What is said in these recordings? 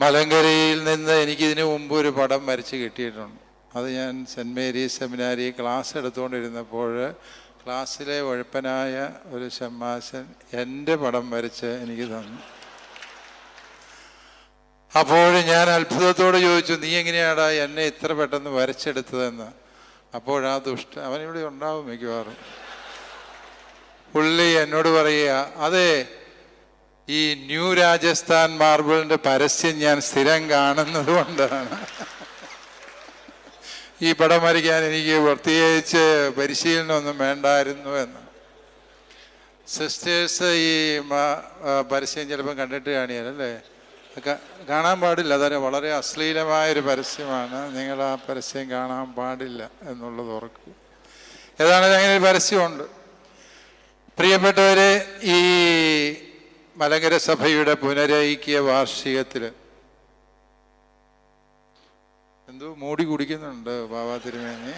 മലങ്കരയിൽ നിന്ന് എനിക്കിതിനു മുമ്പ് ഒരു പടം വരച്ച് കിട്ടിയിട്ടുണ്ട്. അത് ഞാൻ സെന്റ് മേരീസ് സെമിനാരി ക്ലാസ് എടുത്തുകൊണ്ടിരുന്നപ്പോൾ ക്ലാസ്സിലെ ഉഴപ്പനായ ഒരു ഷമ്മാശൻ എന്റെ പടം വരച്ച് എനിക്ക് തന്നു. അപ്പോൾ ഞാൻ അത്ഭുതത്തോട് ചോദിച്ചു നീ എങ്ങനെയാടാ എന്നെ ഇത്ര പെട്ടെന്ന് വരച്ചെടുത്തതെന്ന്? അപ്പോഴാ ദുഷ്ട അവനിവിടെ ഉണ്ടാവും മിക്കവാറും. പുള്ളി എന്നോട് പറയുക അതെ ഈ ന്യൂ രാജസ്ഥാൻ മാർബിളിന്റെ പരസ്യം ഞാൻ സ്ഥിരം കാണുന്നത് കൊണ്ടാണ്. ഈ പടം വരയ്ക്കാൻ എനിക്ക് പ്രത്യേകിച്ച് പരിശീലനമൊന്നും വേണ്ടായിരുന്നു എന്ന്. സിസ്റ്റേഴ്സ് ഈ പരസ്യം ചിലപ്പം കണ്ടിട്ട് കാണിയാലല്ലേ കാണാൻ പാടില്ല. അതൊരു വളരെ അശ്ലീലമായൊരു പരസ്യമാണ്. നിങ്ങൾ ആ പരസ്യം കാണാൻ പാടില്ല എന്നുള്ളത് ഓർക്കുക ഏതാണെങ്കിലും അങ്ങനെ ഒരു പരസ്യമുണ്ട്. പ്രിയപ്പെട്ടവരെ ഈ മലങ്കര സഭയുടെ പുനരൈക്യ വാർഷികത്തിൽ. എന്തോ മൂടി കുടിക്കുന്നുണ്ട് ബാബാ തിരുമേനി.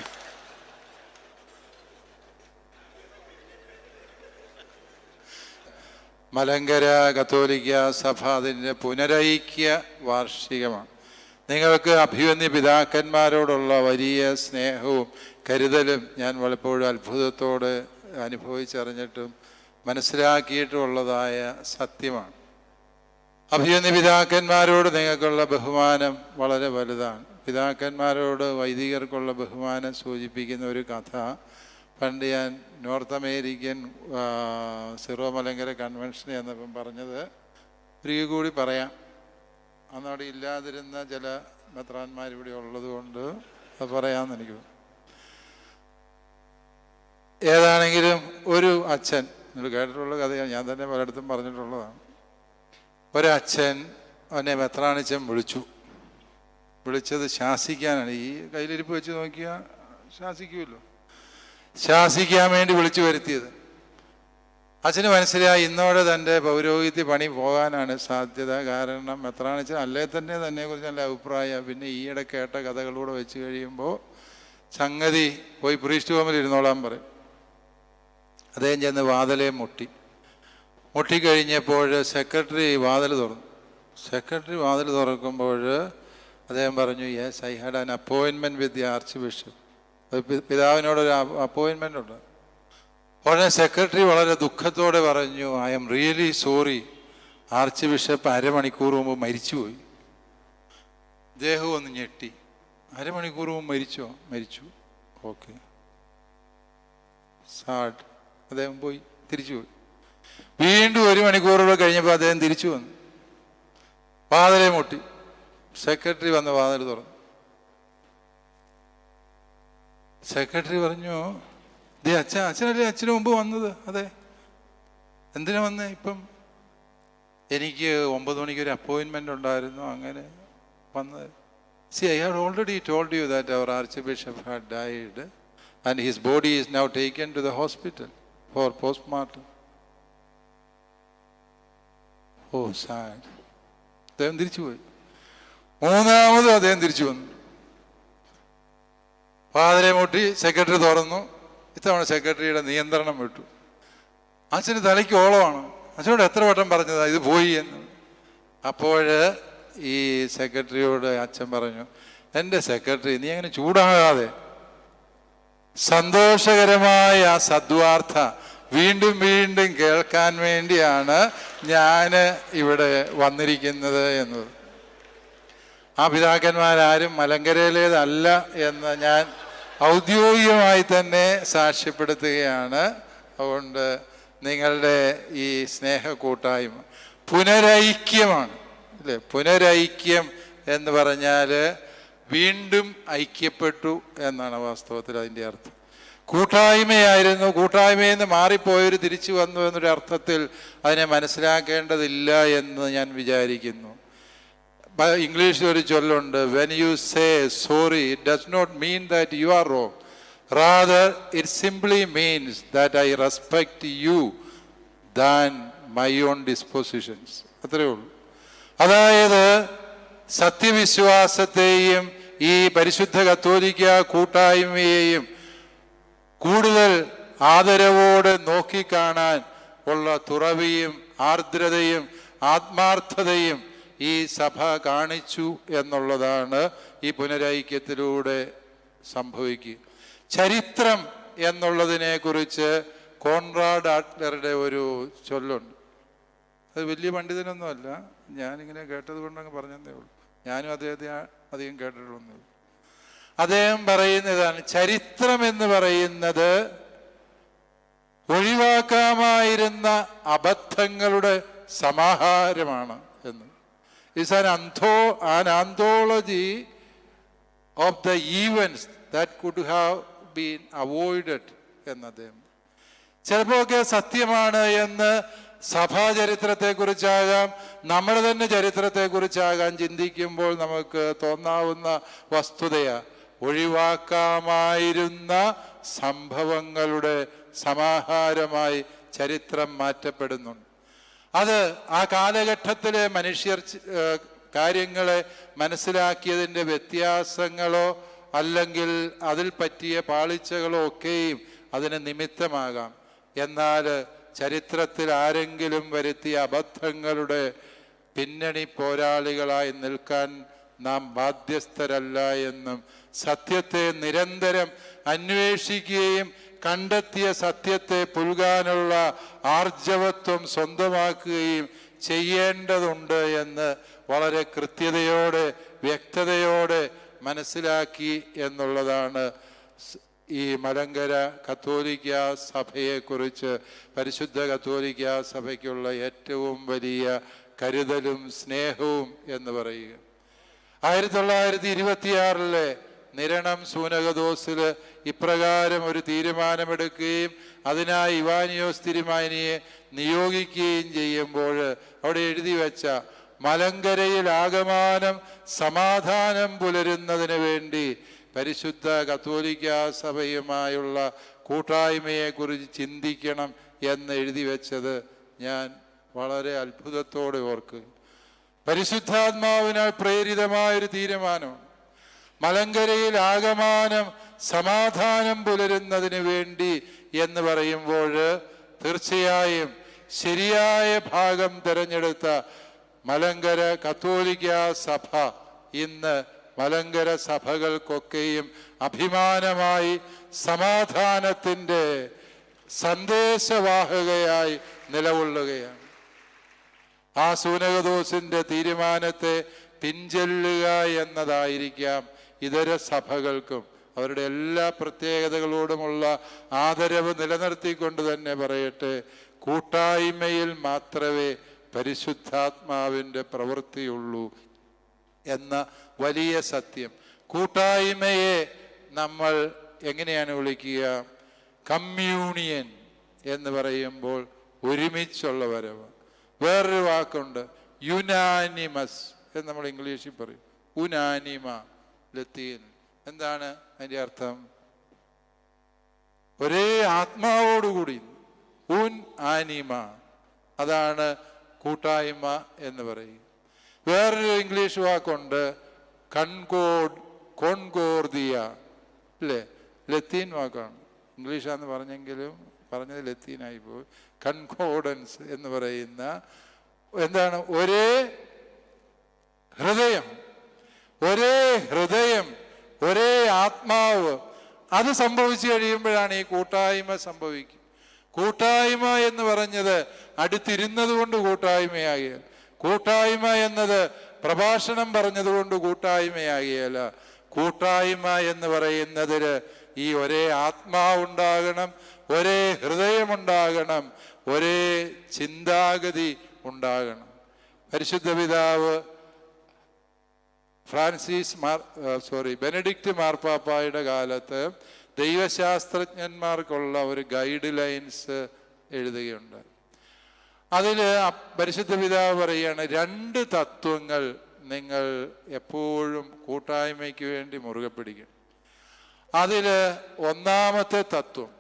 മലങ്കര കത്തോലിക്ക സഭ അതിന്റെ പുനരൈക്യ വാർഷികമാണ്. നിങ്ങൾക്ക് അഭിവന്യ പിതാക്കന്മാരോടുള്ള വലിയ സ്നേഹവും കരുതലും ഞാൻ പലപ്പോഴും അത്ഭുതത്തോട് അനുഭവിച്ചറിഞ്ഞിട്ടും മനസ്സിലാക്കിയിട്ടുള്ളതായ സത്യമാണ്. അഭിവന്യ പിതാക്കന്മാരോട് നിങ്ങൾക്കുള്ള ബഹുമാനം വളരെ വലുതാണ്. പിതാക്കന്മാരോട് വൈദികർക്കുള്ള ബഹുമാനം സൂചിപ്പിക്കുന്ന ഒരു കഥ പണ്ട് ഞാൻ North American Syro Malankara convention എന്നപ്പം പറഞ്ഞത് ഒരിക്കൽ കൂടി പറയാം. അന്നവിടെ ഇല്ലാതിരുന്ന ചില മെത്രാന്മാർ ഇവിടെ ഉള്ളത് കൊണ്ട് അത് പറയാമെന്ന് എനിക്ക് ഏതാണെങ്കിലും ഒരു അച്ഛൻ നിങ്ങൾ കേട്ടിട്ടുള്ള കഥയാണ് ഞാൻ തന്നെ പലയിടത്തും പറഞ്ഞിട്ടുള്ളതാണ്. ഒരച്ഛൻ അവനെ മെത്രാണിച്ചൻ വിളിച്ചു. വിളിച്ചത് ശാസിക്കാനാണ്. ഈ കയ്യിലിരിപ്പ് വെച്ച് നോക്കിയാൽ ശാസിക്കുമല്ലോ. ശാസിക്കാൻ വേണ്ടി വിളിച്ചു വരുത്തിയത്. അച്ഛന് മനസ്സിലായി ഇന്നോടെ തന്റെ പൗരോഹിത്യ പണി പോകാനാണ് സാധ്യത. കാരണം മെത്രാണിച്ചൻ അല്ലേ തന്നെ തന്നെ കുറിച്ച് നല്ല അഭിപ്രായം പിന്നെ ഈയിടെ കേട്ട കഥകളൂടെ വെച്ച് കഴിയുമ്പോൾ സംഗതി പോയി പ്രീസ്റ്റ് ഹോമിൽ ഇരുന്നോളാൻ പറയും. അദ്ദേഹം ചെന്ന് വാതിലെ മുട്ടി. മുട്ടിക്കഴിഞ്ഞപ്പോൾ സെക്രട്ടറി വാതിൽ തുറന്നു. സെക്രട്ടറി വാതിൽ തുറക്കുമ്പോൾ അദ്ദേഹം പറഞ്ഞു യെസ് ഐ ഹാഡ് ആൻ അപ്പോയിൻമെന്റ് വിത്ത് ദി ആർച്ച് ബിഷപ്പ് പിതാവിനോടൊരു അപ്പോയിൻമെന്റ് ഉണ്ട്. ഉടനെ സെക്രട്ടറി വളരെ ദുഃഖത്തോടെ പറഞ്ഞു I'm really sorry archbishop അരമണിക്കൂർ മുമ്പ് മരിച്ചുപോയി. ദേഹം ഒന്ന് ഞെട്ടി. അരമണിക്കൂർ മുമ്പ് മരിച്ചോ? മരിച്ചു. ഓക്കെ സാഡ് അദ്ദേഹം പോയി തിരിച്ചു പോയി. വീണ്ടും ഒരു മണിക്കൂറോടെ കഴിഞ്ഞപ്പോൾ അദ്ദേഹം തിരിച്ചു വന്നു. വാതിലെ മുട്ടി. സെക്രട്ടറി വന്ന വാതിൽ തുറന്നു. സെക്രട്ടറി പറഞ്ഞു ദേ അച്ഛൻ അച്ഛനല്ലേ അച്ഛന് മുമ്പ് വന്നത്? അതെ. എന്തിനാ വന്നേ ഇപ്പം? എനിക്ക് ഒമ്പത് മണിക്ക് ഒരു അപ്പോയിൻമെന്റ് ഉണ്ടായിരുന്നു അങ്ങനെ വന്നത്. See I had already told you that our archbishop had died and his body is now taken to the hospital for postmortem oh sad അദ്ദേഹം തിരിച്ചുപോയി മൂന്നാമത് അദ്ദേഹം തിരിച്ചു വന്നു. ഫാദറെ മുട്ടി സെക്രട്ടറി തുറന്നു. ഇത്തവണ സെക്രട്ടറിയുടെ നിയന്ത്രണം വിട്ടു. അച്ഛന് തലയ്ക്ക് ഓളമാണ്. അച്ഛനോട് എത്ര വട്ടം പറഞ്ഞതാ ഇത് പോയി എന്ന്. അപ്പോൾ ഈ സെക്രട്ടറിയോട് അച്ഛൻ പറഞ്ഞു എന്റെ സെക്രട്ടറി നീ അങ്ങനെ ചൂടാകാതെ സന്തോഷകരമായ ആ സദ്വാർത്ത വീണ്ടും വീണ്ടും കേൾക്കാൻ വേണ്ടിയാണ് ഞാൻ ഇവിടെ വന്നിരിക്കുന്നത് എന്നത്. ആ പിതാക്കന്മാരാരും മലങ്കരയിലേതല്ല എന്ന് ഞാൻ ഔദ്യോഗികമായി തന്നെ സാക്ഷ്യപ്പെടുത്തുകയാണ്. അതുകൊണ്ട് നിങ്ങളുടെ ഈ സ്നേഹ കൂട്ടായ്മ പുനരൈക്യമാണ്. അല്ലേ? പുനരൈക്യം എന്ന് പറഞ്ഞാൽ വീണ്ടും ഐക്യപ്പെട്ടു എന്നാണ് വാസ്തവത്തിൽ അതിന്റെ അർത്ഥം. കൂട്ടായ്മയായിരുന്നു. കൂട്ടായ്മയിൽ നിന്ന് മാറിപ്പോയവർ തിരിച്ചു വന്നു എന്നൊരു അർത്ഥത്തിൽ അതിനെ മനസ്സിലാക്കേണ്ടതില്ല എന്ന് ഞാൻ വിചാരിക്കുന്നു. ഇംഗ്ലീഷിൽ ഒരു ചൊല്ലുണ്ട് when you say sorry it does not mean that you are wrong rather it simply means that I respect you than my own dispositions അത്രയേ ഉള്ളൂ. അതായത് സത്യവിശ്വാസത്തെയും ഈ പരിശുദ്ധ കത്തോലിക്ക കൂട്ടായ്മയെയും കൂടുതൽ ആദരവോടെ നോക്കിക്കാണാൻ ഉള്ള തുറവിയും ആർദ്രതയും ആത്മാർത്ഥതയും ഈ സഭ കാണിച്ചു എന്നുള്ളതാണ് ഈ പുനരൈക്യത്തിലൂടെ സംഭവിക്കുക. ചരിത്രം എന്നുള്ളതിനെ കുറിച്ച് കോൺറാഡ് ആട്ലറുടെ ഒരു ചൊല്ലുണ്ട്. അത് വലിയ പണ്ഡിതനൊന്നുമല്ല. ഞാനിങ്ങനെ കേട്ടത് കൊണ്ടങ്ങ് പറഞ്ഞതേ ഉള്ളൂ. ഞാനും അദ്ദേഹത്തെ അധികം കേട്ടിട്ടൊന്നുമില്ല അദ്ദേഹം പറയുന്നതാണ് ചരിത്രം എന്ന് പറയുന്നത് ഒഴിവാക്കാമായിരുന്ന അബദ്ധങ്ങളുടെ സമാഹാരമാണ് എന്ന്. Is an അന്തോ an anthology of the evils that could have been avoided എന്ന് അദ്ദേഹം ചിലപ്പോഴൊക്കെ സത്യമാണ് എന്ന് സഭാചരിത്രത്തെക്കുറിച്ചാകാം നമ്മുടെ തന്നെ ചരിത്രത്തെക്കുറിച്ചാകാം ചിന്തിക്കുമ്പോൾ നമുക്ക് തോന്നാവുന്ന വസ്തുതയാ ഒഴിവാക്കാമായിരുന്ന സംഭവങ്ങളുടെ സമാഹാരമായി ചരിത്രം മാറ്റപ്പെടുന്നുണ്ട്. അത് ആ കാലഘട്ടത്തിലെ മനുഷ്യർ കാര്യങ്ങളെ മനസ്സിലാക്കിയതിന്റെ വ്യത്യാസങ്ങളോ അല്ലെങ്കിൽ അതിൽ പറ്റിയ പാളിച്ചകളോ ഒക്കെയും അതിന് നിമിത്തമാകാം. എന്നാൽ ചരിത്രത്തിൽ ആരെങ്കിലും വരുത്തിയ അബദ്ധങ്ങളുടെ പിന്നണി പോരാളികളായി നിൽക്കാൻ നാം ബാധ്യസ്ഥരല്ല എന്നും സത്യത്തെ നിരന്തരം അന്വേഷിക്കുകയും കണ്ടെത്തിയ സത്യത്തെ പുൽകാനുള്ള ആർജവത്വം സ്വന്തമാക്കുകയും ചെയ്യേണ്ടതുണ്ട് എന്ന് വളരെ കൃത്യതയോടെ വ്യക്തതയോടെ മനസ്സിലാക്കി എന്നുള്ളതാണ് ഈ മലങ്കര കത്തോലിക്ക സഭയെക്കുറിച്ച് പരിശുദ്ധ കത്തോലിക്ക സഭയ്ക്കുള്ള ഏറ്റവും വലിയ കരുതലും സ്നേഹവും എന്ന് പറയുക. ആയിരത്തി തൊള്ളായിരത്തി ഇരുപത്തിയാറിലെ നിരണം സൂനകദോസിൽ ഇപ്രകാരം ഒരു തീരുമാനമെടുക്കുകയും അതിനായി ഇവാനിയോസ് തിരുമാനിയെ നിയോഗിക്കുകയും ചെയ്യുമ്പോൾ അവിടെ എഴുതി വെച്ച മലങ്കരയിൽ ആകമാനം സമാധാനം പുലരുന്നതിന് വേണ്ടി പരിശുദ്ധ കത്തോലിക്ക സഭയുമായുള്ള കൂട്ടായ്മയെക്കുറിച്ച് ചിന്തിക്കണം എന്ന് എഴുതി വെച്ചത് ഞാൻ വളരെ അത്ഭുതത്തോടെ ഓർക്കുക പരിശുദ്ധാത്മാവിനാൽ പ്രേരിതമായൊരു തീരുമാനമാണ് മലങ്കരയിൽ ആകമാനം സമാധാനം പുലരുന്നതിന് വേണ്ടി എന്ന് പറയുമ്പോൾ തീർച്ചയായും ശരിയായ ഭാഗം തിരഞ്ഞെടുത്ത മലങ്കര കത്തോലിക്ക സഭ ഇന്ന് മലങ്കര സഭകൾക്കൊക്കെയും അഭിമാനമായി സമാധാനത്തിന്റെ സന്ദേശവാഹകയായി നിലകൊള്ളുകയാണ്. ആ സൂനകദോസിന്റെ തീരുമാനത്തെ പിഞ്ചൊല്ലുക എന്നതായിരിക്കാം ഇതര സഭകൾക്കും അവരുടെ എല്ലാ പ്രത്യേകതകളോടുമുള്ള ആദരവ് നിലനിർത്തിക്കൊണ്ട് തന്നെ പറയട്ടെ കൂട്ടായ്മയിൽ മാത്രമേ പരിശുദ്ധാത്മാവിന്റെ പ്രവൃത്തിയുള്ളൂ എന്ന വലിയ സത്യം. കൂട്ടായ്മയെ നമ്മൾ എങ്ങനെയാണ് വിളിക്കുക? കമ്മ്യൂണിയൻ എന്ന് പറയുമ്പോൾ ഒരുമിച്ചുള്ള വരവ്. വേറൊരു വാക്കുണ്ട് യുനാനിമസ് എന്ന് നമ്മൾ ഇംഗ്ലീഷിൽ പറയും. ഉനാനിമ ലത്തീൻ. എന്താണ് അതിന്റെ അർത്ഥം? ഒരേ ആത്മാവോടുകൂടി. ഉൻ ആനിമ അതാണ് കൂട്ടായ്മ എന്ന് പറയും. വേറൊരു ഇംഗ്ലീഷ് വാക്കുണ്ട് കൺകോഡ് കോൺകോർദിയ. അല്ലേ ലത്തീൻ വാക്കാണ്. ഇംഗ്ലീഷാന്ന് പറഞ്ഞെങ്കിലും പറഞ്ഞത് ലത്തീനായി പോയി. കൺകോഡൻസ് എന്ന് പറയുന്ന എന്താണ്? ഒരേ ഹൃദയം ഒരേ ഹൃദയം ഒരേ ആത്മാവ്. അത് സംഭവിച്ചു കഴിയുമ്പോഴാണ് ഈ കൂട്ടായ്മ സംഭവിക്കുക കൂട്ടായ്മ എന്ന് പറഞ്ഞത് അടുത്തിരുന്നത് കൊണ്ട് കൂട്ടായ്മയാകിയ കൂട്ടായ്മ എന്നത് പ്രഭാഷണം പറഞ്ഞതുകൊണ്ട് കൂട്ടായ്മയാകിയല്ല. കൂട്ടായ്മ എന്ന് പറയുന്നതിന് ഈ ഒരേ ആത്മാവുണ്ടാകണം ഒരേ ഹൃദയമുണ്ടാകണം ഒരേ ചിന്താഗതി ഉണ്ടാകണം. പരിശുദ്ധ പിതാവ് ഫ്രാൻസിസ് മാർ സോറി ബെനഡിക്റ്റ് മാർപ്പാപ്പായുടെ കാലത്ത് ദൈവശാസ്ത്രജ്ഞന്മാർക്കുള്ള ഒരു ഗൈഡ് ലൈൻസ് എഴുതുകയുണ്ട് അതിൽ പരിശുദ്ധ പിതാവ് പറയുകയാണ് രണ്ട് തത്വങ്ങൾ നിങ്ങൾ എപ്പോഴും കൂട്ടായ്മയ്ക്ക് വേണ്ടി മുറുകെ പിടിക്കണം അതിൽ ഒന്നാമത്തെ തത്വം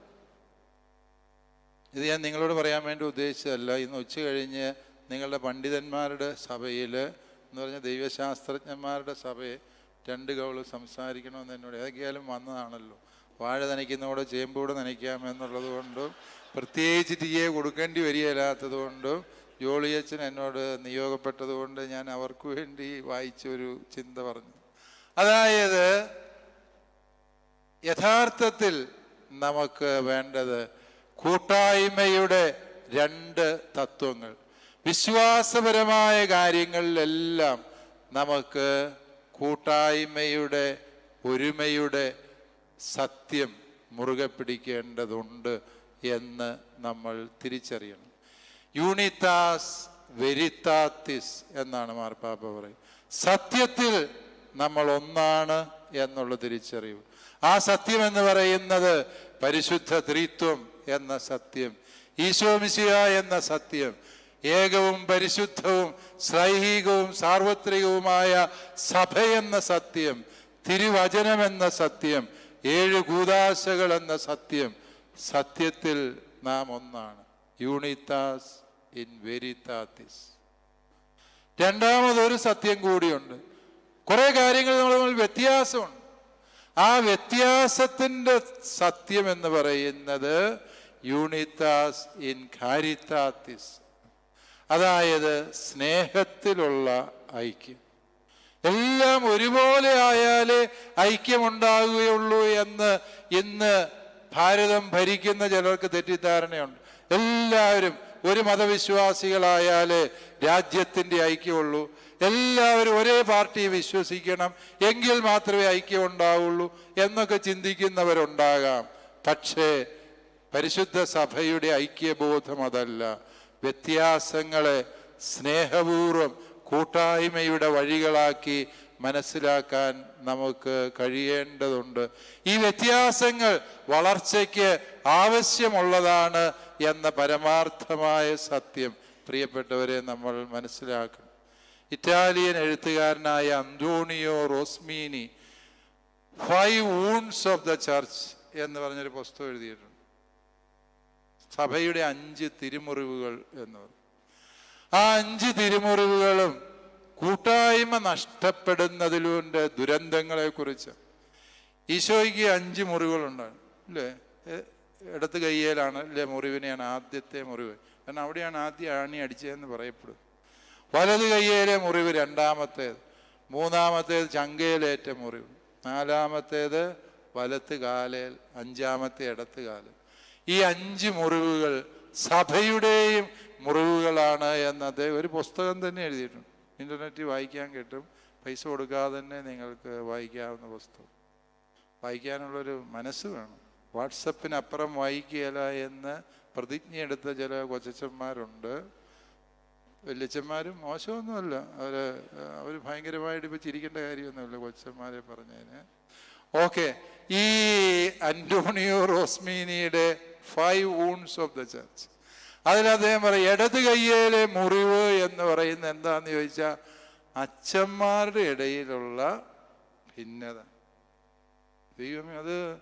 ഇത് ഞാൻ നിങ്ങളോട് പറയാൻ വേണ്ടി ഉദ്ദേശിച്ചതല്ല. ഇന്ന് ഉച്ച കഴിഞ്ഞ് നിങ്ങളുടെ പണ്ഡിതന്മാരുടെ സഭയിൽ എന്ന് പറഞ്ഞാൽ ദൈവശാസ്ത്രജ്ഞന്മാരുടെ സഭയെ രണ്ട് കവൾ സംസാരിക്കണമെന്ന് എന്നോട് ഏതൊക്കെയാലും വന്നതാണല്ലോ. വാഴ നനയ്ക്കുന്നതോടെ ചേമ്പോട് നനയ്ക്കാം എന്നുള്ളത് കൊണ്ടും പ്രത്യേകിച്ച് തീയെ കൊടുക്കേണ്ടി വരികയില്ലാത്തത് കൊണ്ടും ജോളിയച്ഛൻ എന്നോട് നിയോഗപ്പെട്ടത് കൊണ്ട് ഞാൻ അവർക്ക് വേണ്ടി വായിച്ച ഒരു ചിന്ത പറഞ്ഞു. അതായത് യഥാർത്ഥത്തിൽ നമുക്ക് വേണ്ടത് കൂട്ടായ്മയുടെ രണ്ട് തത്വങ്ങൾ. വിശ്വാസപരമായ കാര്യങ്ങളിലെല്ലാം നമുക്ക് കൂട്ടായ്മയുടെ ഒരുമയുടെ സത്യം മുറുകെ പിടിക്കേണ്ടതുണ്ട് എന്ന് നമ്മൾ തിരിച്ചറിയണം. യൂണിത്താസ് വെരിത്താത്തിസ് എന്നാണ് മാർപ്പാപ്പ പറയും സത്യത്തിൽ നമ്മൾ ഒന്നാണ് എന്നുള്ള തിരിച്ചറിവ്. ആ സത്യം എന്ന് പറയുന്നത് പരിശുദ്ധ ത്രിത്വം എന്ന സത്യം ഈശോമിശിയ എന്ന സത്യം ഏകവും പരിശുദ്ധവും ശ്രൈഹികവും സാർവത്രികവുമായ സഭ എന്ന സത്യം തിരുവചനമെന്ന സത്യം ഏഴ് കൂതാശകൾ എന്ന സത്യം സത്യത്തിൽ നാം ഒന്നാണ്. യൂണിത്താസ് ഇൻ വെരിത്താത്തിസ് രണ്ടാമതൊരു സത്യം കൂടിയുണ്ട്. കുറെ കാര്യങ്ങൾ നമ്മൾ തമ്മിൽ വ്യത്യാസമുണ്ട്. ആ വ്യത്യാസത്തിന്റെ സത്യം എന്ന് പറയുന്നത് യൂണിത്താസ് ഇൻ കാരിത്താത്തിസ് അതായത് സ്നേഹത്തിലുള്ള ഐക്യം. എല്ലാം ഒരുപോലെ ആയാലേ ഐക്യമുണ്ടാകുകയുള്ളൂ എന്ന് ഇന്ന് ഭാരതം ഭരിക്കുന്ന ചിലർക്ക് തെറ്റിദ്ധാരണയുണ്ട്. എല്ലാവരും ഒരു മതവിശ്വാസികളായാലേ രാജ്യത്തിന്റെ ഐക്യമുള്ളൂ. എല്ലാവരും ഒരേ പാർട്ടി വിശ്വസിക്കണം എങ്കിൽ മാത്രമേ ഐക്യം ഉണ്ടാവുള്ളൂ എന്നൊക്കെ ചിന്തിക്കുന്നവരുണ്ടാകാം. പക്ഷേ പരിശുദ്ധ സഭയുടെ ഐക്യബോധം അതല്ല. വ്യത്യാസങ്ങളെ സ്നേഹപൂർവം കൂട്ടായ്മയുടെ വഴികളാക്കി മനസ്സിലാക്കാൻ നമുക്ക് കഴിയേണ്ടതുണ്ട്. ഈ വ്യത്യാസങ്ങൾ വളർച്ചയ്ക്ക് ആവശ്യമുള്ളതാണ് എന്ന പരമാർത്ഥമായ സത്യം പ്രിയപ്പെട്ടവരെ നമ്മൾ മനസ്സിലാക്കണം. ഇറ്റാലിയൻ എഴുത്തുകാരനായ Antonio Rosmini five wounds of the church എന്ന് പറഞ്ഞൊരു പുസ്തകം എഴുതിയിട്ടുണ്ട്. സഭയുടെ അഞ്ച് തിരുമുറിവുകൾ എന്ന് പറയും ആ അഞ്ച് തിരുമുറിവുകളും കൂട്ടായ്മ നഷ്ടപ്പെടുന്നതിലൂടെ ദുരന്തങ്ങളെ കുറിച്ച് ഈശോയ്ക്ക് അഞ്ച് മുറിവുകളുണ്ടാണ് അല്ലേ? ഇടത്ത് കയ്യേലാണ് അല്ലേ? മുറിവിനെയാണ് ആദ്യത്തെ മുറിവ്. കാരണം അവിടെയാണ് ആദ്യം ആണി അടിച്ചതെന്ന് പറയപ്പെടും വലത് കയ്യേലെ മുറിവ് രണ്ടാമത്തേത് മൂന്നാമത്തേത് ചങ്കയിലേറ്റ മുറിവ് നാലാമത്തേത് വലത്ത് കാലേൽ അഞ്ചാമത്തെ ഇടത്ത് കാൽ. ഈ അഞ്ച് മുറിവുകൾ സഭയുടെയും മുറിവുകളാണ് എന്നത് ഒരു പുസ്തകം തന്നെ എഴുതിയിട്ടുണ്ട്. ഇന്റർനെറ്റിൽ വായിക്കാൻ കിട്ടും. പൈസ കൊടുക്കാതെ തന്നെ നിങ്ങൾക്ക് വായിക്കാവുന്ന പുസ്തകം വായിക്കാനുള്ളൊരു മനസ്സ് വേണം. വാട്സപ്പിനപ്പുറം വായിക്കുകയില്ല എന്ന് പ്രതിജ്ഞയെടുത്ത ചില കൊച്ചന്മാരുണ്ട് വല്യച്ഛന്മാരും മോശമൊന്നുമല്ല. അവർ അവർ ഭയങ്കരമായിട്ട് ഇപ്പോൾ ചിരിക്കേണ്ട കാര്യമൊന്നുമില്ല കൊച്ചന്മാരെ പറഞ്ഞതിന്. ഓക്കെ. ഈ Antonio റോസ്മീനിയുടെ five wounds of the church അതിൽ അദ്ദേഹം പറയും ഇടത് കയ്യേലെ മുറിവ് എന്ന് പറയുന്ന എന്താന്ന് ചോദിച്ചാൽ അച്ഛന്മാരുടെ ഇടയിലുള്ള ഭിന്നത. ദൈവമേ അത്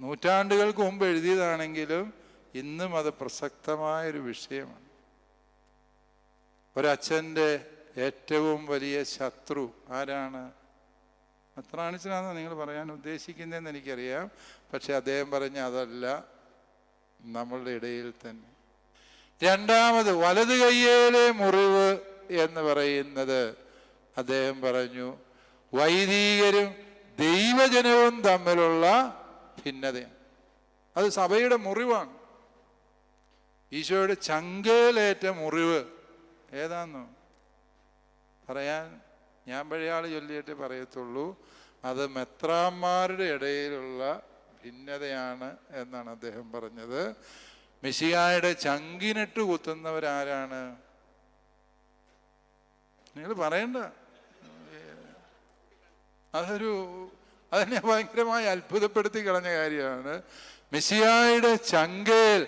നൂറ്റാണ്ടുകൾക്ക് മുമ്പ് എഴുതിയതാണെങ്കിലും ഇന്നും അത് പ്രസക്തമായൊരു വിഷയമാണ്. ഒരച്ഛന്റെ ഏറ്റവും വലിയ ശത്രു ആരാണ്? അത്രാണിച്ചനാണെന്ന് നിങ്ങൾ പറയാൻ ഉദ്ദേശിക്കുന്നതെന്ന് എനിക്കറിയാം. പക്ഷെ അദ്ദേഹം പറഞ്ഞ അതല്ല നമ്മളുടെ ഇടയിൽ തന്നെ. രണ്ടാമത് വലത് കയ്യേലെ മുറിവ് എന്ന് പറയുന്നത് അദ്ദേഹം പറഞ്ഞു. വൈദികരും ദൈവജനവും തമ്മിലുള്ള ഭിന്നതയാണ്. അത് സഭയുടെ മുറിവാണ്. ഈശോയുടെ ചങ്കേലേറ്റ മുറിവ് ഏതാന്നോ? പറയാൻ ഞാൻ പഴയാൾ ചൊല്ലിയിട്ടേ പറയത്തുള്ളൂ. അത് മെത്രാന്മാരുടെ ഇടയിലുള്ള ഭിന്നതയാണ് എന്നാണ് അദ്ദേഹം പറഞ്ഞത്. മിശിയായുടെ ചങ്കിനിട്ട് കുത്തുന്നവരാരാണ്? നിങ്ങൾ പറയണ്ട. അതൊരു അതിനെ ഭയങ്കരമായി അത്ഭുതപ്പെടുത്തി കളഞ്ഞ കാര്യമാണ്. മെസ്സിയായുടെ ചങ്കേൽ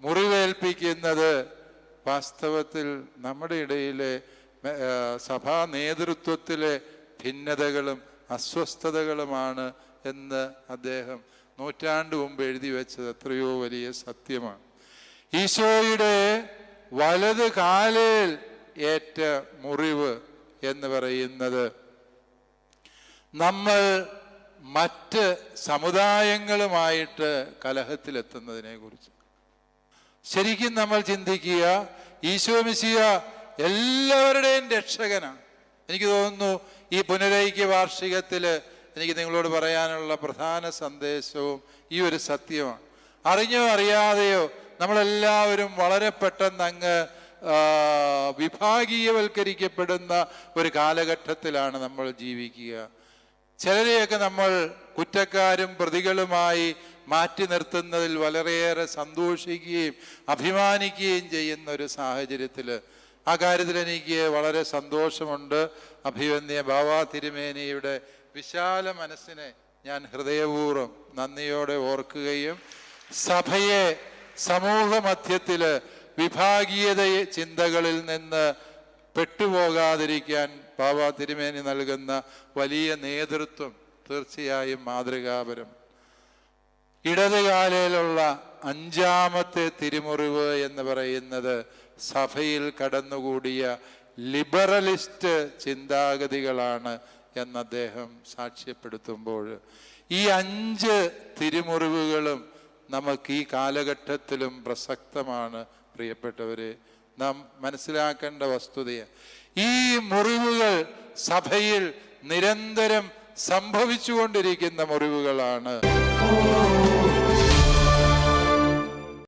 മുറിവേൽപ്പിക്കുന്നത് വാസ്തവത്തിൽ നമ്മുടെ ഇടയിലെ സഭാ നേതൃത്വത്തിലെ ഭിന്നതകളും അസ്വസ്ഥതകളുമാണ് എന്ന് അദ്ദേഹം നൂറ്റാണ്ട് മുമ്പ് എഴുതി വെച്ചത് എത്രയോ വലിയ സത്യമാണ്. ഈശോയുടെ വലത് കാലിൽ ഏറ്റ മുറിവ് എന്ന് പറയുന്നത് നമ്മൾ മറ്റ് സമുദായങ്ങളുമായിട്ട് കലഹത്തിലെത്തുന്നതിനെ കുറിച്ച്. ശരിക്കും നമ്മൾ ചിന്തിക്കുക ഈശോ മിശിയ എല്ലാവരുടെയും രക്ഷകനാണ്. എനിക്ക് തോന്നുന്നു ഈ പുനരൈക്യ വാർഷികത്തിൽ എനിക്ക് നിങ്ങളോട് പറയാനുള്ള പ്രധാന സന്ദേശവും ഈ ഒരു സത്യമാണ്. അറിഞ്ഞോ അറിയാതെയോ നമ്മളെല്ലാവരും വളരെ പെട്ടെന്ന് അങ്ങ് വിഭാഗീയവൽക്കരിക്കപ്പെടുന്ന ഒരു കാലഘട്ടത്തിലാണ് നമ്മൾ ജീവിക്കുക. ചിലരെയൊക്കെ നമ്മൾ കുറ്റക്കാരും പ്രതികളുമായി മാറ്റി നിർത്തുന്നതിൽ വളരെയേറെ സന്തോഷിക്കുകയും അഭിമാനിക്കുകയും ചെയ്യുന്ന ഒരു സാഹചര്യത്തിൽ ആ കാര്യത്തിൽ എനിക്ക് വളരെ സന്തോഷമുണ്ട്. അഭിവന്യ ബാബാ തിരുമേനിയുടെ വിശാല മനസ്സിനെ ഞാൻ ഹൃദയപൂർവം നന്ദിയോടെ ഓർക്കുകയും സഭയെ സമൂഹ മധ്യത്തിൽ വിഭാഗീയത ചിന്തകളിൽ നിന്ന് പെട്ടുപോകാതിരിക്കാൻ ബാബ തിരുമേനി നൽകുന്ന വലിയ നേതൃത്വം തീർച്ചയായും മാതൃകാപരം. ഇടതുകാലയിലുള്ള അഞ്ചാമത്തെ തിരുമുറിവ് എന്ന് പറയുന്നത് സഭയിൽ കടന്നുകൂടിയ ലിബറലിസ്റ്റ് ചിന്താഗതികളാണ് എന്ന് അദ്ദേഹം സാക്ഷ്യപ്പെടുത്തുമ്പോൾ ഈ അഞ്ച് തിരുമുറിവുകളും നമുക്ക് ഈ കാലഘട്ടത്തിലും പ്രസക്തമാണ് പ്രിയപ്പെട്ടവരെ. നാം മനസ്സിലാക്കേണ്ട വസ്തുതയാണ് ഈ മുറിവുകൾ സഭയിൽ നിരന്തരം സംഭവിച്ചുകൊണ്ടിരിക്കുന്ന മുറിവുകളാണ്.